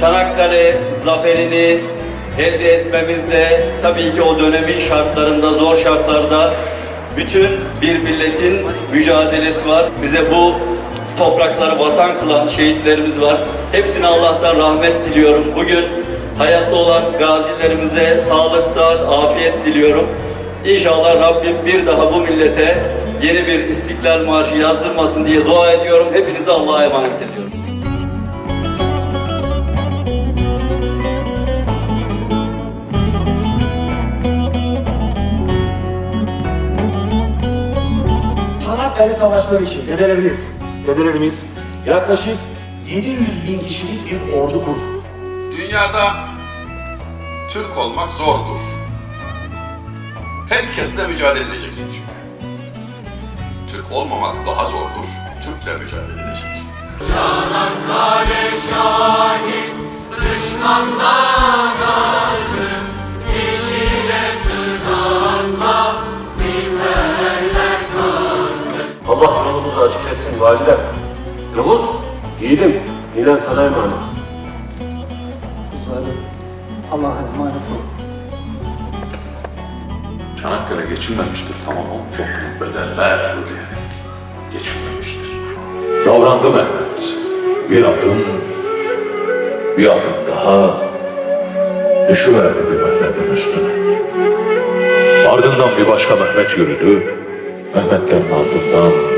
Çanakkale zaferini elde etmemizde tabii ki o dönemin şartlarında, zor şartlarda bütün bir milletin mücadelesi var. Bize bu toprakları vatan kılan şehitlerimiz var. Hepsine Allah'tan rahmet diliyorum. Bugün hayatta olan gazilerimize sağlık, sıhhat, afiyet diliyorum. İnşallah Rabbim bir daha bu millete yeni bir istiklal marşı yazdırmasın diye dua ediyorum. Hepinize Allah'a emanet ediyorum. Çanakkale Savaşları için dedelerimiz, dedelerimiz yaklaşık 700 bin kişilik bir ordu kurdu. Dünyada Türk olmak zordur. Herkesle mücadele edeceksin çünkü. Türk olmamak daha zordur. Türk'le mücadele edeceksin. Allah yolumuzu açık etsin validem. Yavuz, yiğidim, yine sana emanet. Allah'a emanet olun. Çanakkale geçilmemiştir tamam ama çok büyük bedeller ödeyerek geçilmemiştir. Davrandı Mehmet. Bir adım, bir adım daha düşüverdi bir Mehmet'in üstüne. Ardından bir başka Mehmet yürüdü. Mehmetlerin ardından.